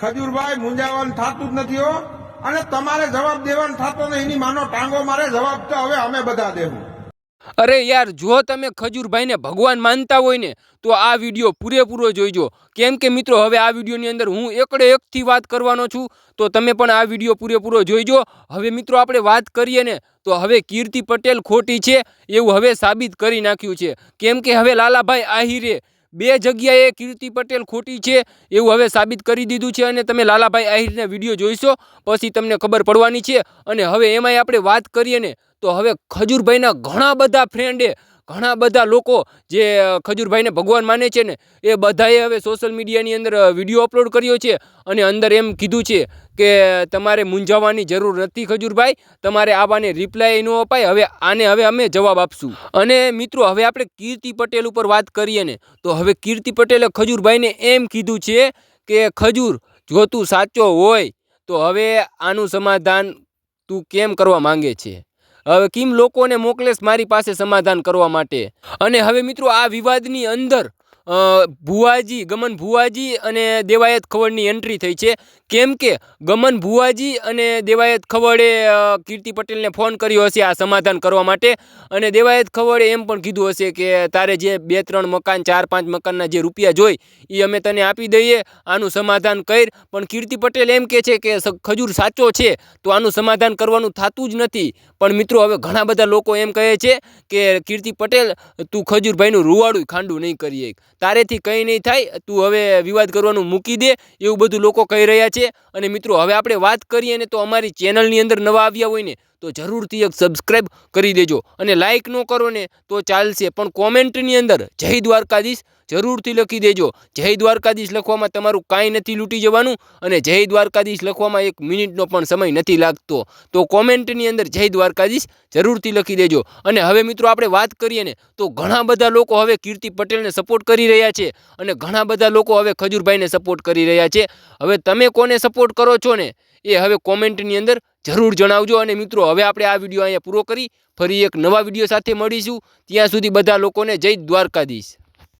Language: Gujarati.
ખજૂરભાઈ મુંજાવાનું થતું જ નથી હો. અને તમારે જવાબ દેવાનું થતો એની માનો ટાંગો મારે, જવાબ તો હવે અમે બધા દેવું. અરે યાર, જો તમે ખજૂરભાઈને ભગવાન માનતા હોય ને, તો આ વીડિયો પૂરેપૂરો જોઈજો. કેમ કે મિત્રો, હવે આ વિડીયોની અંદર હું એકડે એકથી વાત કરવાનો છું, તો તમે પણ આ વીડિયો પૂરેપૂરો જોઈજો. હવે મિત્રો, આપણે વાત કરીએ ને, તો હવે કીર્તિ પટેલ ખોટી છે, એવું હવે સાબિત કરી નાખ્યું છે. કેમ કે હવે લાલાભાઈ આહિરે બે જગ્યાએ કીર્તિ પટેલ ખોટી છે એવું હવે સાબિત કરી દીધું છે અને તમે લાલાભાઈ આહિરના વીડિયો જોઈશો, પછી તમને ખબર પડવાની છે. અને હવે એમાંય આપણે વાત કરીએ ને, તો હવે ખજૂરભાઈના ઘણા બધા ફ્રેન્ડે ઘણા બધા લોકો જે ખજૂરભાઈને ભગવાન માને છે ને, એ બધાએ હવે સોશિયલ મીડિયાની અંદર વીડિયો અપલોડ કર્યો છે અને અંદર એમ કીધું છે કે, તમારે મૂંઝાવાની જરૂર નથી ખજૂરભાઈ, તમારે આવાને રિપ્લાય ન અપાય, હવે આને હવે અમે જવાબ આપશું. અને મિત્રો, હવે આપણે કીર્તિ પટેલ ઉપર વાત કરીએ ને, તો હવે કીર્તિ પટેલે ખજૂરભાઈને એમ કીધું છે કે, ખજૂર, જો તું સાચો હોય, તો હવે આનું સમાધાન તું કેમ કરવા માંગે છે? હવે કેમ લોકોને મોકલેશ મારી પાસે સમાધાન કરવા માટે. અને હવે મિત્રો, આ વિવાદની અંદર ભુવાજી, ગમન ભુવાજી અને દેવાયત ખવડની એન્ટ્રી થઈ છે. કેમ કે ગમન ભુવાજી અને દેવાયત ખવડે કીર્તિ પટેલને ફોન કર્યો હશે આ સમાધાન કરવા માટે. અને દેવાયત ખવડે એમ પણ કીધું હશે કે તારે જે બે, ત્રણ મકાન, ચાર, પાંચ મકાનના જે રૂપિયા જોઈ એ અમે તને આપી દઈએ. આનું સમાધાન કર. પણ કીર્તિ પટેલ એમ કહે છે કે ખજૂર સાચો છે, તો આનું સમાધાન કરવાનું થતું જ નથી. પણ મિત્રો, હવે ઘણા બધા લોકો એમ કહે છે કે, કીર્તિ પટેલ, તું ખજૂરભાઈનું રૂવાડું ખાંડું નહીં કરીએ તારેથી કંઈ નહીં થાય, તું હવે વિવાદ કરવાનું મૂકી દે, એવું બધું લોકો કહી રહ્યા છે. અને મિત્રો, હવે આપણે વાત કરીએ ને તો અમારી ચેનલની અંદર નવા આવ્યા હોય ને તો જરૂરથી એક સબસ્ક્રાઈબ કરી દેજો અને લાઇક ન કરો ને તો ચાલશે. પણ કોમેન્ટની અંદર જય દ્વારકાધીશ જરૂરથી લખી દેજો. જય દ્વારકાધીશ લખવામાં તમારું કાંઈ નથી લૂંટી જવાનું અને જય દ્વારકાધીશ લખવામાં એક મિનિટનો પણ સમય નથી લાગતો. તો કોમેન્ટની અંદર જય દ્વારકાધીશ જરૂરથી લખી દેજો. અને હવે મિત્રો આપણે વાત કરીએ ને તો ઘણા બધા લોકો હવે કીર્તિ પટેલને સપોર્ટ કરી રહ્યા છે અને ઘણા બધા લોકો હવે ખજૂરભાઈને સપોર્ટ કરી રહ્યા છે. હવે તમે કોને સપોર્ટ કરો છો ને? એ હવે કોમેન્ટની અંદર જરૂર જણાવજો અને મિત્રો, હવે આપણે આ વીડિયો અહીંયા પૂરો કરી, ફરી એક નવા વીડિયો સાથે મળીશું. ત્યાં સુધી બધા લોકોને જય દ્વારકાધીશ.